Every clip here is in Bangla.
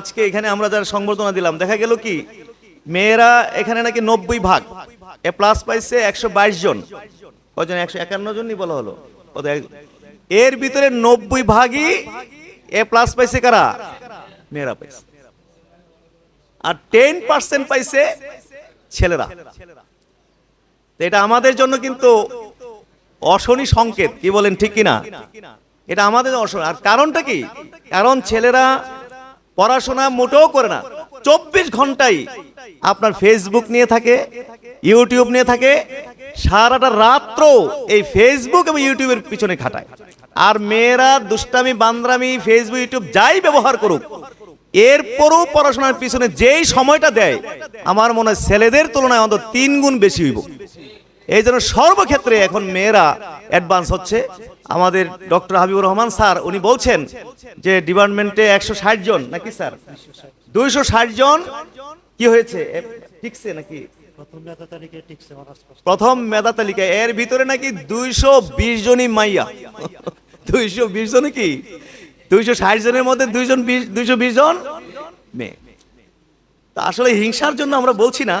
আজকে এখানে আমরা যারা সংবর্ধনা দিলাম, দেখা গেল কি? মেয়েরা এখানে নাকি নব্বই ভাগ। এ প্লাস পাইছে একশো বাইশ জন। কজন? একশো একান্ন জনই বলা হলো। এর ভিতরে নব্বই ভাগই এ প্লাস পাইছে কারা? মেয়েরা পাইছে। আর টেন পার্সেন্ট পাইছে ছেলেরা। এটা আমাদের জন্য কিন্তু অশনি সংকেত, কি বলেন, ঠিক কিনা? এটা আমাদের অশনি। আর কারণটা কি? কারণ ছেলেরা পড়াশোনা মোটেও করে না। চব্বিশ ঘন্টাই আপনার ফেসবুক নিয়ে থাকে ইউটিউব নিয়ে থাকে, সারাটা রাত্র এই ফেসবুক এবং ইউটিউবের পিছনে খাটায়। আর মেয়েরা দুষ্টামি, বান্দ্রামি ফেসবুক ইউটিউব যাই ব্যবহার করুক, এরপরও পড়াশোনার পিছনে যেই সময়টা দেয়, আমার মনে হয় ছেলেদের তুলনায় অন্তত তিন গুণ বেশি হইব। এই জন্য সর্বক্ষেত্রে এখন মেয়েরা অ্যাডভান্স হচ্ছে। আমাদের ডক্টর হাবিবুর রহমান স্যার উনি বলছেন যে ডিপার্টমেন্টে একশো ষাট জন নাকি স্যার? দুইশো ষাট জন। কি হয়েছে? ঠিকছে নাকি? প্রথম মেধা তালিকা এর ভিতরে নাকি দুইশো বিশ জনই মাইয়া। দুইশো বিশ জন কি? দুইশো ষাট জনের মধ্যে দুইজন দুইশো বিশ জন মেয়ে। তা আসলে হিংসার জন্য আমরা বলছি না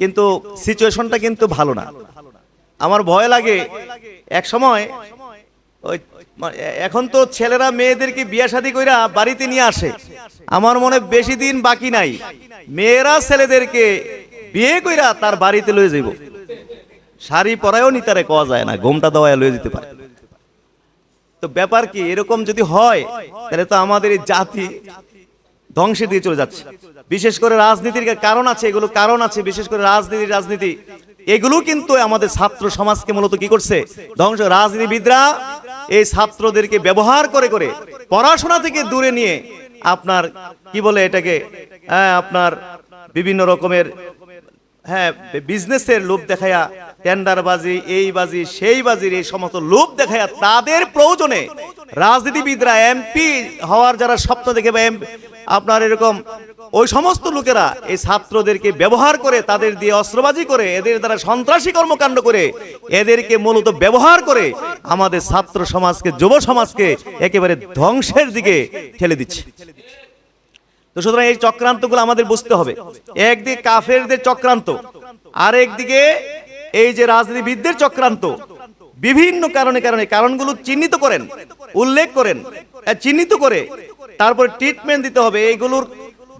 কিন্তু সিচুয়েশনটা কিন্তু ভালো না। আমার ভয় লাগে। এক সময়, ওই এখন তো ছেলেরা মেয়েদেরকে বিয়া শাদী কইরা বাড়িতে নিয়ে আসে। আমার মনে বেশি দিন বাকি নাই। মেয়েরা ছেলেদেরকে বিয়ে কইরা তার বাড়িতে লয়ে যাইব। শাড়ি পরায়ও নি তারে কোয়া যায় না, ঘোমটা দেওয়ায় লয়ে যেতে পারে। তো ব্যাপার কি, এরকম যদি হয়, তাহলে তো আমাদের এই জাতি ধ্বংসের দিকে চলে যাচ্ছে। বিশেষ করে রাজনীতির কারণ আছে, এগুলো কারণ আছে, বিশেষ করে রাজনীতি রাজনীতি। এগুলো কিন্তু আমাদের ছাত্র সমাজকে মূলত কি করছে? ধ্বংস। রাজনীতিবিদরা এই ছাত্রদেরকে ব্যবহার করে করে পড়াশোনা থেকে দূরে নিয়ে আপনার কি বলে এটাকে? হ্যাঁ, আপনার বিভিন্ন রকমের হ্যাঁ বিজনেসের লোভ দেখায়া টেন্ডারবাজি এই বাজি সেই বাজির এই সমস্ত লোভ দেখায়া তাদের প্রয়োজনে রাজনীতিবিদরা এমপি হওয়ার যারা স্বপ্ন দেখে বা আপনার এরকম ওই সমস্ত লোকেরা এই ছাত্রদেরকে ব্যবহার করে, তাদের দিয়ে অস্ত্রবাজি করে, এদের দ্বারা সন্ত্রাসী কর্মকাণ্ড করে, এদেরকে মূলত ব্যবহার করে আমাদের ছাত্র সমাজকে, যুব সমাজকে একেবারে ধ্বংসের দিকে ঠেলে দিচ্ছে। তো সুতরাং এই চক্রান্তগুলো আমাদের বুঝতে হবে। একদিকে কাফেরদের চক্রান্ত আর একদিকে এই যে রাজনীতিবিদদের চক্রান্ত, বিভিন্ন কারণে কারণে, কারণগুলো চিহ্নিত করেন, উল্লেখ করেন চিহ্নিত করে তারপর ট্রিটমেন্ট দিতে হবে। এইগুলোর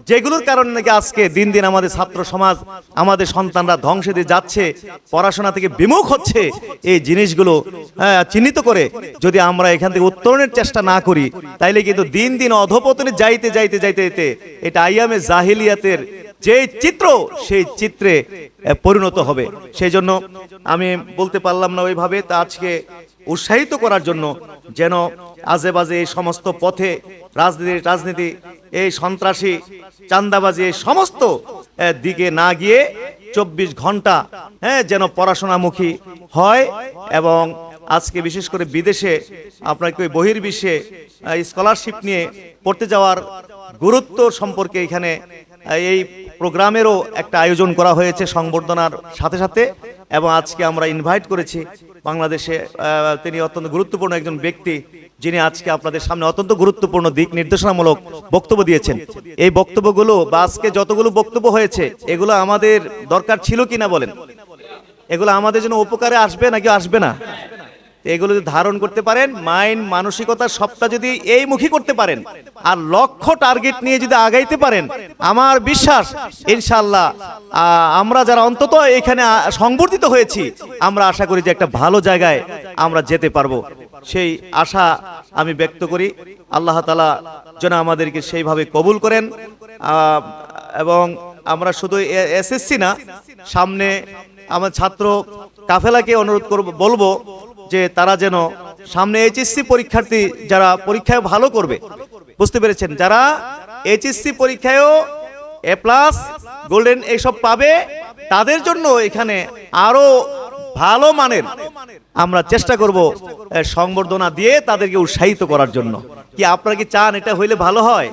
যেগুলোর কারণে নাকি আজকে দিন দিন আমাদের ছাত্র সমাজ আমাদের সন্তানরা ধ্বংসে দিয়ে যাচ্ছে পড়াশোনা থেকে বিমুখ হচ্ছে এই জিনিসগুলো হ্যাঁ, চিহ্নিত করে যদি আমরা এখান থেকে উত্তরণের চেষ্টা না করি তাইলে কিন্তু দিন দিন অধপতনে যাইতে যাইতে যাইতে যাইতে এটা আইয়ামে জাহিলিয়াতের যে চিত্র সেই চিত্রে পরিণত হবে। সেই জন্য আমি বলতে পারলাম না ওইভাবে তা আজকে উৎসাহিত করার জন্য যেন আজে বাজে এই সমস্ত পথে রাজনীতি রাজনীতি এই সন্ত্রাসী চান্দাবাজি এই সমস্ত দিকে না গিয়ে চব্বিশ ঘণ্টা হ্যাঁ যেন পড়াশোনামুখী হয় এবং আজকে বিশেষ করে বিদেশে আপনাকে ওই বহির্বিশ্বে স্কলারশিপ নিয়ে পড়তে যাওয়ার গুরুত্ব সম্পর্কে এখানে এই প্রোগ্রামেরও একটা আয়োজন করা হয়েছে সংবর্ধনার সাথে সাথে এবং আজকে আমরা ইনভাইট করেছি বাংলাদেশে তিনি অত্যন্ত গুরুত্বপূর্ণ একজন ব্যক্তি যিনি আজকে আপনাদের সামনে অত্যন্ত গুরুত্বপূর্ণ দিক নির্দেশনামূলক বক্তব্য দিয়েছেন। এই বক্তব্যগুলো বা আজকে যতগুলো বক্তব্য হয়েছে, এগুলো আমাদের দরকার ছিল কিনা বলেন? এগুলো আমাদের জন্য উপকারে আসবে নাকি আসবে না? এগুলো যদি ধারণ করতে পারেন, মাইন্ড মানসিকতার সবটা যদি এই মুখী করতে পারেন, আর লক্ষ্য টার্গেট নিয়ে যদি আগাইতে পারেন, আমার বিশ্বাস ইনশাল্লাহ আমরা যারা অন্তত এখানে সংবর্ধিত হয়েছি, আমরা আশা করি যে একটা ভালো জায়গায় আমরা যেতে পারব। সেই আশা আমি ব্যক্ত করি। আল্লাহ তালা যেন আমাদেরকে সেইভাবে কবুল করেন। এবং আমরা শুধু এসএসসি না, সামনে আমার ছাত্র কাফেলাকে অনুরোধ করব, বলব যে তারা যেন সামনে এইচএসসি পরীক্ষার্থী যারা পরীক্ষায় ভালো করবে, বুঝতে পেরেছেন? যারা এইচএসসি পরীক্ষায়ও এ প্লাস গোল্ডেন এইসব পাবে, তাদের জন্য এখানে আরও ভালো মানের আমরা চেষ্টা করব সংবর্ধনা দিয়ে তাদেরকে উৎসাহিত করার জন্য। কি আপনারা কি চান এটা হইলে ভালো হয়?